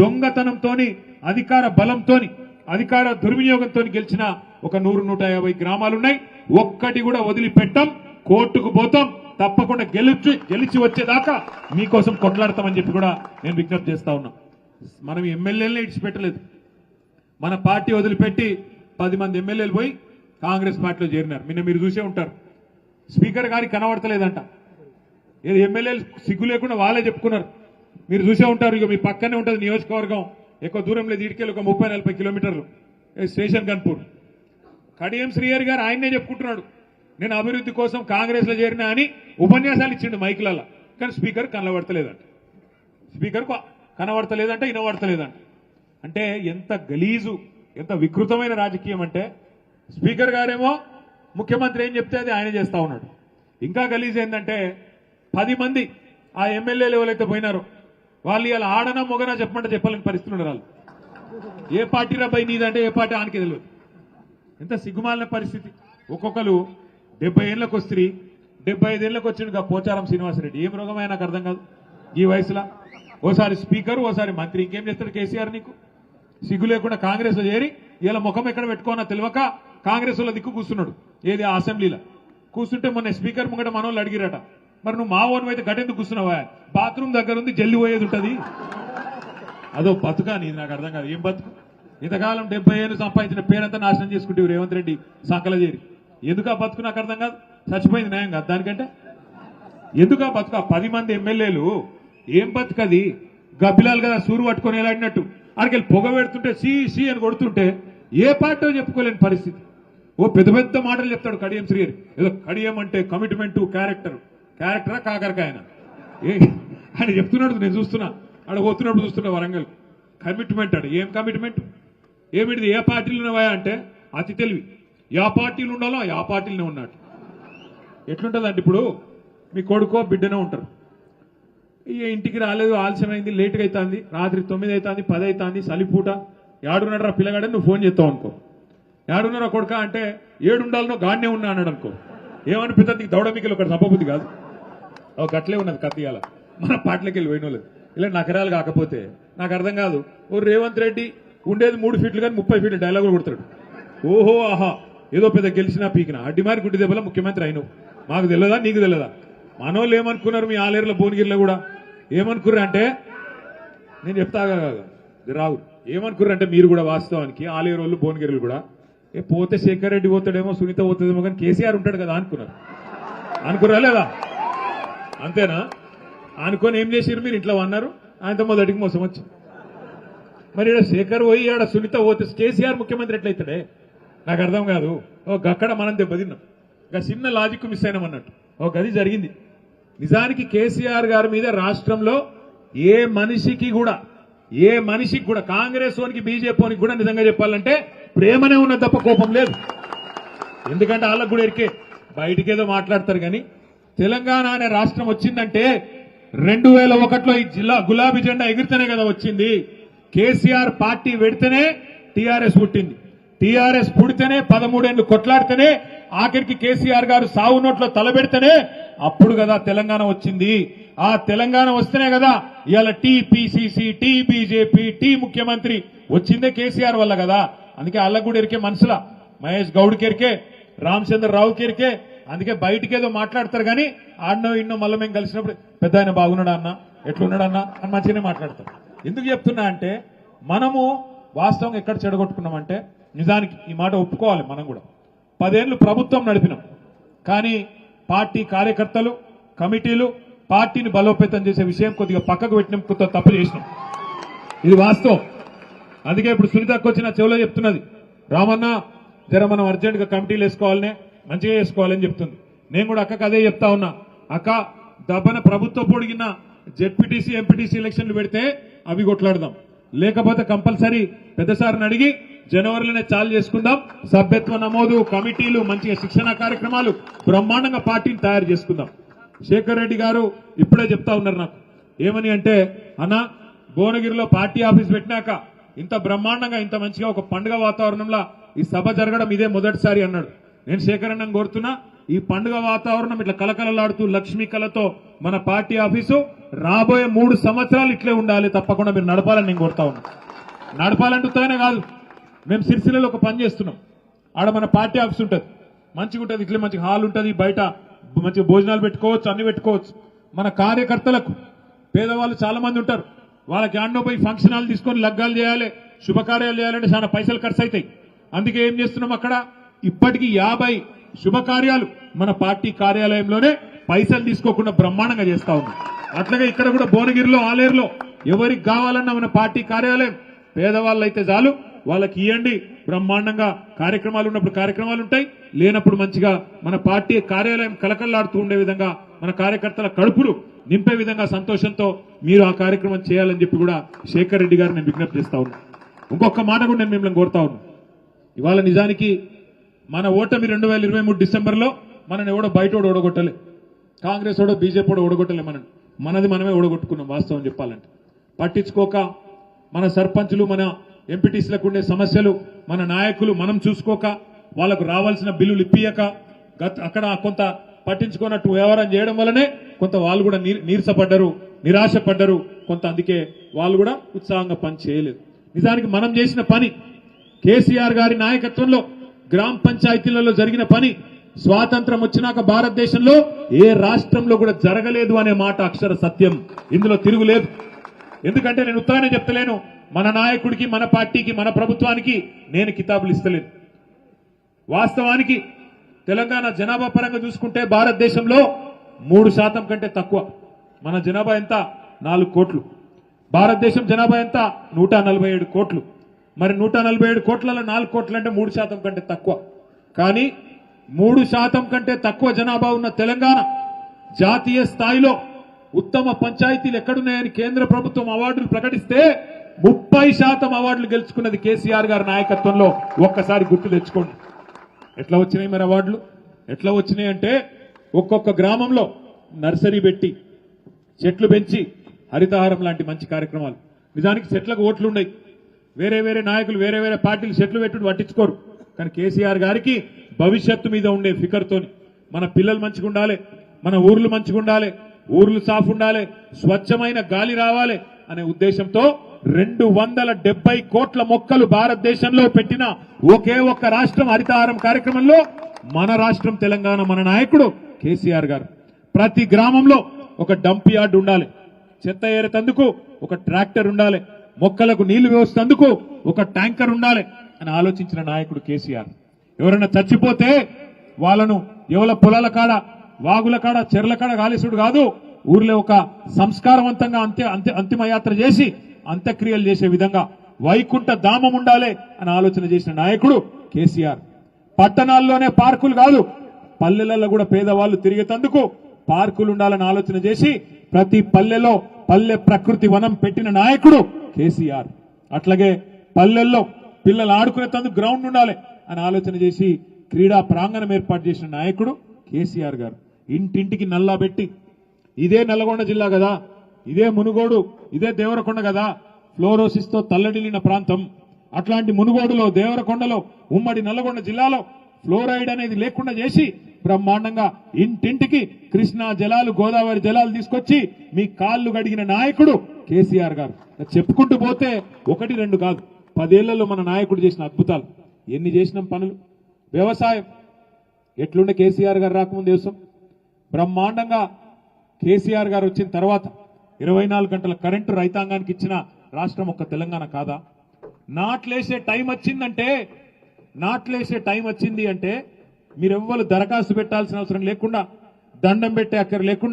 దొంగతనంతోని అధికార బలంతోని అధికార దుర్వినియోగంతో గెలిచిన ఒక నూరు నూట యాభై గ్రామాలున్నాయి. ఒక్కటి కూడా వదిలిపెట్టాం కోర్టుకు పోతాం తప్పకుండా గెలిచి గెలిచి వచ్చేదాకా మీకోసం కొట్లాడతామని చెప్పి కూడా నేను విజ్ఞప్తి చేస్తా ఉన్నా. మనం ఎమ్మెల్యేలనే ఇడిచిపెట్టలేదు. మన పార్టీ వదిలిపెట్టి పది మంది ఎమ్మెల్యేలు పోయి కాంగ్రెస్ పార్టీలో చేరినారు. నిన్న మీరు చూసే ఉంటారు. స్పీకర్ గారికి కనబడతలేదంట. ఏది ఎమ్మెల్యేలు సిగ్గు లేకుండా వాళ్ళే చెప్పుకున్నారు. మీరు చూసే ఉంటారు ఇక మీ పక్కనే ఉంటుంది నియోజకవర్గం. ఎక్కువ దూరం లేదు ఇటుకెళ్ళి ఒక ముప్పై నలభై కిలోమీటర్లు. స్టేషన్ కన్పూర్ కడియం శ్రీహరి గారు ఆయన్నే చెప్పుకుంటున్నాడు. నేను అభివృద్ధి కోసం కాంగ్రెస్లో చేరినా అని ఉపన్యాసాలు ఇచ్చిండు మైకులలో. కానీ స్పీకర్ కనబడతలేదంట. స్పీకర్ కనబడతలేదంట వినబడతలేదంట అంటే ఎంత గలీజు ఎంత వికృతమైన రాజకీయం అంటే స్పీకర్ గారేమో ముఖ్యమంత్రి ఏం చెప్తే అది ఆయన చేస్తా ఉన్నాడు. ఇంకా గలీజ్ ఏంటంటే పది మంది ఆ ఎమ్మెల్యేలు ఎవరైతే పోయినారో వాళ్ళు ఇలా ఆడనా మొగన చెప్పమంటే చెప్పాలని పరిస్థితులు ఉన్నారు వాళ్ళు ఏ పార్టీ రబ్బాయి నీదంటే ఏ పార్టీ ఆనికి తెలియదు ఎంత సిగ్గుమాలిన పరిస్థితి. ఒక్కొక్కరు డెబ్బై ఏళ్ళకు వస్త్రీ డెబ్బై ఐదేళ్ళకి వచ్చిండు పోచారం శ్రీనివాసరెడ్డి. ఏం రోగమైనా నాకు అర్థం కాదు. ఈ వయసులో. ఓసారి స్పీకర్ ఓసారి మంత్రి. ఇంకేం చేస్తాడు కేసీఆర్ నీకు? సిగ్గు లేకుండా కాంగ్రెస్లో చేరి ఇలా ముఖం ఎక్కడ పెట్టుకోనా తెలియక కాంగ్రెస్ వాళ్ళ దిక్కు కూర్చున్నాడు. ఏది అసెంబ్లీలో? కూర్చుంటే మొన్న స్పీకర్ ముంగట మనోళ్ళు అడిగిరట. మరి నువ్వు మా ఓన్ అయితే గట్టెందుకు కూర్చున్నావా? బాత్రూమ్ దగ్గర ఉంది జల్లి పోయేది ఉంటుంది. అదో బతుకా నీది నాకు అర్థం కాదు. ఏం బతుకు? ఇంతకాలం డెబ్బై ఏళ్ళు సంపాదించిన పేరంతా నాశనం చేసుకుంటే రేవంత్ రెడ్డి సంకల చేరి. ఎందుకు ఆ బతుకు నాకు అర్థం కాదు? చచ్చిపోయింది న్యాయం కాదు. దానికంటే? ఎందుకు ఆ బతుకు? ఆ పది మంది ఎమ్మెల్యేలు ఏం బతుకది గబ్బిలాలు కదా సూరు పట్టుకొని వెళ్ళాడినట్టు అక్కడికి పొగ పెడుతుంటే సి సి అని కొడుతుంటే ఏ పార్టీ చెప్పుకోలేని పరిస్థితి. ఓ పెద్ద పెద్ద మాటలు చెప్తాడు కడియం శ్రీహరి. ఏదో కడియం అంటే కమిట్మెంటు క్యారెక్టర్ క్యారెక్టరా కాకరకాయన ఏ ఆయన చెప్తున్నాడు నేను చూస్తున్నా. ఆడ పోతున్నప్పుడు చూస్తున్నా వరంగల్. కమిట్మెంట్ అడు ఏం కమిట్మెంట్ ఏమిటిది? ఏ పార్టీలు ఉన్నవా అంటే అతి తెలివి. యా పార్టీలు ఉండాలో ఆ పార్టీలోనే ఉన్నాడు. ఎట్లుంటుందంటే ఇప్పుడు? మీ కొడుకో బిడ్డనే ఉంటారు. ఇక ఇంటికి రాలేదు ఆలస్యమైంది లేట్గా అవుతుంది రాత్రి తొమ్మిది అవుతుంది పది అవుతుంది సలిపూట ఏడున్నాడు రా పిల్లగాడని నువ్వు ఫోన్ చేస్తావు అనుకో. ఏడున్నర కొడుక? అంటే ఏడు ఉండాలనో గాడినే ఉన్నా అన్నాడు అనుకో. ఏమనిపిస్తుంది? నీకు దౌడమికలు ఒకటి తప్పబుద్ధి కాదు. ఒక గట్లే ఉన్నది కత్తియాల మన పాటలకి వెళ్ళి పోయిన వాళ్ళు ఇలా నకరాలు కాకపోతే నాకు అర్థం కాదు. ఓ రేవంత్ రెడ్డి ఉండేది మూడు ఫీట్లు కానీ ముప్పై ఫీట్లు డైలాగులు కొడతాడు. ఓహో ఆహా. ఏదో పెద్ద గెలిచినా పీకిన. అడ్డిమారి గుడ్డి దెబ్బల ముఖ్యమంత్రి అయినవు. మాకు తెలియదా నీకు తెలియదా మనోళ్ళు ఏమనుకున్నారు మీ ఆలేరులో భువనగిరిలో కూడా? ఏమనుకున్నారు అంటే? నేను చెప్తా రావు. ఏమనుకున్నారు అంటే మీరు కూడా వాస్తవానికి ఆలేరు వాళ్ళు భువనగిరిలు కూడా? ఏ పోతే శేఖర్ రెడ్డి పోతాడేమో సునీత పోతుందేమో కానీ కేసీఆర్ ఉంటాడు కదా అనుకున్నారు. అనుకురా లేదా? అంతేనా? అనుకొని ఏం చేసిరు మీరు? ఇంట్లో అన్నారు. ఆయనతో మొదటికి మోసం వచ్చి మరి ఈడ శేఖర్ పోయి ఆడ సునీత పోతే కేసీఆర్ ముఖ్యమంత్రి ఎట్లయితాడే? నాకు అర్థం కాదు. ఓ గక్కడ మనం దెబ్బతిన్నాం. ఇంకా చిన్న లాజిక్ మిస్ అయినాం అన్నట్టు. ఓ గది జరిగింది. నిజానికి కేసీఆర్ గారి మీద రాష్ట్రంలో ఏ మనిషికి కూడా ఏ మనిషికి కూడా కాంగ్రెస్ వానికి బీజేపీ కూడా నిజంగా చెప్పాలంటే ప్రేమనే ఉన్న తప్ప కోపం లేదు. ఎందుకంటే వాళ్ళకు కూడా ఎరికే. బయటికి ఏదో మాట్లాడతారు కానీ తెలంగాణ అనే రాష్ట్రం వచ్చిందంటే రెండు వేల ఒకటిలో ఈ జిల్లా గులాబీ జెండా ఎగిరితేనే కదా వచ్చింది. కేసీఆర్ పార్టీ పెడితేనే టీఆర్ఎస్ పుట్టింది. టీఆర్ఎస్ పుడితేనే పదమూడేళ్ళు కొట్లాడితేనే ఆఖరికి కేసీఆర్ గారు సావు నోట్లో తలబెడితేనే అప్పుడు కదా తెలంగాణ వచ్చింది. ఆ తెలంగాణ వస్తేనే కదా ఇవాళ టీపీసీసీ టీ బీజేపీ టీ ముఖ్యమంత్రి వచ్చిందే కేసీఆర్ వల్ల కదా. అందుకే అల్లగూడెరికే ఎరికే మనసులా. మహేష్ గౌడ్ కెరికే రామచంద్ర కెరికే అందుకే బయటికి ఏదో మాట్లాడతారు కానీ ఆడనో ఇన్నో మళ్ళీ మేము కలిసినప్పుడు పెద్ద ఆయన బాగున్నాడా అన్న? ఎట్లున్నాడు అన్న? అని మంచిగానే మాట్లాడతాం ఎందుకు చెప్తున్నా అంటే మనము వాస్తవం ఎక్కడ చెడగొట్టుకున్నామంటే నిజానికి ఈ మాట ఒప్పుకోవాలి మనం కూడా. పదేళ్ళు ప్రభుత్వం నడిపినాం. కానీ పార్టీ కార్యకర్తలు కమిటీలు పార్టీని బలోపేతం చేసే విషయం కొద్దిగా పక్కకు పెట్టినాం కొత్త తప్పు చేసినాం. ఇది వాస్తవం. అందుకే ఇప్పుడు సునీతకు వచ్చిన చెవులో చెప్తున్నది రామన్న జర మనం అర్జెంటుగా కమిటీలు వేసుకోవాలనే మంచిగా చేసుకోవాలని చెప్తుంది. నేను కూడా అక్కకు అదే చెప్తా ఉన్నా. అక్క దబ్బన ప్రభుత్వ పొడిగిన జెడ్పీటీసీ ఎంపీటీసీ ఎలక్షన్లు పెడితే అవి కొట్లాడదాం. లేకపోతే కంపల్సరీ పెద్దసారిని అడిగి జనవరిలోనే చాలు చేసుకుందాం. సభ్యత్వ నమోదు కమిటీలు మంచిగా శిక్షణ కార్యక్రమాలు బ్రహ్మాండంగా పార్టీని తయారు చేసుకుందాం. శేఖర్ రెడ్డి గారు ఇప్పుడే చెప్తా ఉన్నారు నాకు. ఏమని అంటే అన్న భువనగిరిలో పార్టీ ఆఫీస్ పెట్టినాక ఇంత బ్రహ్మాండంగా ఇంత మంచిగా ఒక పండుగ వాతావరణంలో ఈ సభ జరగడం ఇదే మొదటిసారి అన్నాడు. నేను శేఖర్ కోరుతున్నా ఈ పండుగ వాతావరణం ఇట్లా కలకలలాడుతూ లక్ష్మీ కళతో మన పార్టీ ఆఫీసు రాబోయే మూడు సంవత్సరాలు ఇట్లే ఉండాలి తప్పకుండా మీరు నడపాలని నేను కోరుతా ఉన్నా. నడపాలంటుతానే కాదు మేము సిరిసిల్లలో ఒక పని చేస్తున్నాం. ఆడ మన పార్టీ ఆఫీస్ ఉంటుంది. మంచిగా ఉంటుంది ఇట్లే మంచి హాల్ ఉంటుంది బయట మంచిగా భోజనాలు పెట్టుకోవచ్చు అన్ని పెట్టుకోవచ్చు. మన కార్యకర్తలకు పేదవాళ్ళు చాలా మంది ఉంటారు. వాళ్ళకి ఆడనో పోయి ఫంక్షన్ హాల్ తీసుకొని లగ్గాలు చేయాలి శుభకార్యాలు చేయాలంటే చాలా పైసలు ఖర్చు అవుతాయి. అందుకే ఏం చేస్తున్నాం అక్కడ? ఇప్పటికి యాభై శుభకార్యాలు మన పార్టీ కార్యాలయంలోనే పైసలు తీసుకోకుండా బ్రహ్మాండంగా చేస్తా ఉన్నాం అట్లాగే ఇక్కడ కూడా భువనగిరిలో ఆలేరులో ఎవరికి కావాలన్నా మన పార్టీ కార్యాలయం పేదవాళ్ళు అయితే చాలు వాళ్ళకి ఇవ్వండి బ్రహ్మాండంగా కార్యక్రమాలు ఉన్నప్పుడు కార్యక్రమాలు ఉంటాయి లేనప్పుడు మంచిగా మన పార్టీ కార్యాలయం కలకల్లాడుతూ ఉండే విధంగా మన కార్యకర్తల కడుపులు నింపే విధంగా సంతోషంతో మీరు ఆ కార్యక్రమం చేయాలని చెప్పి కూడా శేఖర్ రెడ్డి గారు నేను విజ్ఞప్తి చేస్తా ఉన్నా. ఇంకొక మాట కూడా నేను మిమ్మల్ని కోరుతా ఉన్నా. ఇవాళ నిజానికి మన ఓటమి రెండు వేల ఇరవై మూడు డిసెంబర్లో మనని ఎవడో బయట ఓడగొట్టలే. కాంగ్రెస్ ఓడో బీజేపీ ఓడో ఓడగొట్టలే మనని. మనది మనమే ఓడగొట్టుకున్నాం వాస్తవం చెప్పాలంటే. పట్టించుకోక మన సర్పంచులు మన ఎంపీటీసీలకు ఉండే సమస్యలు మన నాయకులు మనం చూసుకోక వాళ్ళకు రావాల్సిన బిల్లులు ఇప్పియక గత అక్కడ కొంత పట్టించుకున్నట్టు వ్యవహారం చేయడం వల్లనే కొంత వాళ్ళు కూడా నీరసపడ్డరు నిరాశపడ్డరు. కొంత అందుకే వాళ్ళు కూడా ఉత్సాహంగా పని చేయలేదు నిజానికి మనం చేసిన పని కేసీఆర్ గారి నాయకత్వంలో గ్రామ పంచాయతీలలో జరిగిన పని స్వాతంత్రం వచ్చినాక భారతదేశంలో ఏ రాష్ట్రంలో కూడా జరగలేదు అనే మాట అక్షర సత్యం. ఇందులో తిరుగులేదు ఎందుకంటే నేను ఉత్తరానే చెప్తలేను. మన నాయకుడికి మన పార్టీకి మన ప్రభుత్వానికి నేను కితాబులు ఇస్తలేను. వాస్తవానికి తెలంగాణ జనాభా పరంగా చూసుకుంటే భారతదేశంలో మూడు శాతం కంటే తక్కువ. మన జనాభా ఎంత? నాలుగు కోట్లు. భారతదేశం జనాభా ఎంత? నూట నలభై ఏడు కోట్లు. మరి నూట నలభై ఏడు కోట్లలో నాలుగు కోట్లు అంటే మూడు శాతం కంటే తక్కువ. కానీ మూడు శాతం కంటే తక్కువ జనాభా ఉన్న తెలంగాణ జాతీయ స్థాయిలో ఉత్తమ పంచాయతీలు ఎక్కడున్నాయని కేంద్ర ప్రభుత్వం అవార్డులు ప్రకటిస్తే ముప్పై శాతం అవార్డులు గెలుచుకున్నది కేసీఆర్ గారి నాయకత్వంలో. ఒక్కసారి గుర్తు తెచ్చుకోండి. ఎట్లా వచ్చినాయి మరి అవార్డులు? ఎట్లా వచ్చినాయి అంటే ఒక్కొక్క గ్రామంలో నర్సరీ పెట్టి చెట్లు పెంచి హరితహారం లాంటి మంచి కార్యక్రమాలు. నిజానికి చెట్లకు ఓట్లు ఉన్నాయి వేరే వేరే నాయకులు వేరే వేరే పార్టీలు సెట్లు పెట్టుడు పట్టించుకోరు. కానీ కేసీఆర్ గారికి భవిష్యత్తు మీద ఉండే ఫికర్తోని మన పిల్లలు మంచిగా ఉండాలి మన ఊర్లు మంచిగా ఉండాలి ఊర్లు సాఫ్ ఉండాలి స్వచ్ఛమైన గాలి రావాలి అనే ఉద్దేశంతో రెండు వందల డెబ్బై కోట్ల మొక్కలు భారతదేశంలో పెట్టిన ఒకే ఒక్క రాష్ట్రం హరితహారం కార్యక్రమంలో మన రాష్ట్రం తెలంగాణ మన నాయకుడు కేసీఆర్ గారు. ప్రతి గ్రామంలో ఒక డంప్ యార్డ్ ఉండాలి. చెత్త ఏరేతందుకు ఒక ట్రాక్టర్ ఉండాలి. మొక్కలకు నీళ్ళు వేసేందుకు ఒక ట్యాంకర్ ఉండాలి అని ఆలోచించిన నాయకుడు కేసీఆర్. ఎవరైనా చచ్చిపోతే వాళ్ళను ఎవల పొలాల కాడ వాగుల కాడ చెర్ల కాడ గాలిసుడు కాదు ఊర్లో ఒక సంస్కారవంతంగా అంత్య అంత్య అంతిమయాత్ర చేసి అంత్యక్రియలు చేసే విధంగా వైకుంఠ ధామం ఉండాలి అని ఆలోచన చేసిన నాయకుడు కేసీఆర్. పట్టణాల్లోనే పార్కులు కాదు పల్లెలలో కూడా పేదవాళ్ళు తిరిగేతందుకు పార్కులు ఉండాలని ఆలోచన చేసి ప్రతి పల్లెలో పల్లె ప్రకృతి వనం పెట్టిన నాయకుడు కేసీఆర్. అట్లాగే పల్లెల్లో పిల్లలు ఆడుకునేందుకు గ్రౌండ్ ఉండాలి అని ఆలోచన చేసి క్రీడా ప్రాంగణం ఏర్పాటు చేసిన నాయకుడు కేసీఆర్ గారు. ఇంటింటికి నల్లా పెట్టి ఇదే నల్లగొండ జిల్లా కదా ఇదే మునుగోడు ఇదే దేవరకొండ కదా ఫ్లోరోసిస్తో తల్లడిల్లిన ప్రాంతం. అట్లాంటి మునుగోడులో దేవరకొండలో ఉమ్మడి నల్లగొండ జిల్లాలో ఫ్లోరైడ్ అనేది లేకుండా చేసి బ్రహ్మాండంగా ఇంటింటికి కృష్ణా జలాలు గోదావరి జలాలు తీసుకొచ్చి మీ కాళ్ళు గడిగిన నాయకుడు కేసీఆర్ గారు. చెప్పుకుంటూ పోతే ఒకటి రెండు కాదు. పదేళ్ళలో మన నాయకుడు చేసిన అద్భుతాలు. ఎన్ని చేసినాం పనులు? వ్యవసాయం. ఎట్లుండే కేసీఆర్ గారు రాకముందు దేశం బ్రహ్మాండంగా కేసీఆర్ గారు వచ్చిన తర్వాత ఇరవై నాలుగు గంటల కరెంటు రైతాంగానికి ఇచ్చిన రాష్ట్రం ఒక్క తెలంగాణ కాదా? నాట్లేసే టైం వచ్చిందంటే నాట్లేసే టైం వచ్చింది అంటే మీరెవ్వరు దరఖాస్తు పెట్టాల్సిన అవసరం లేకుండా దండం పెట్టే అక్కర లేకుండా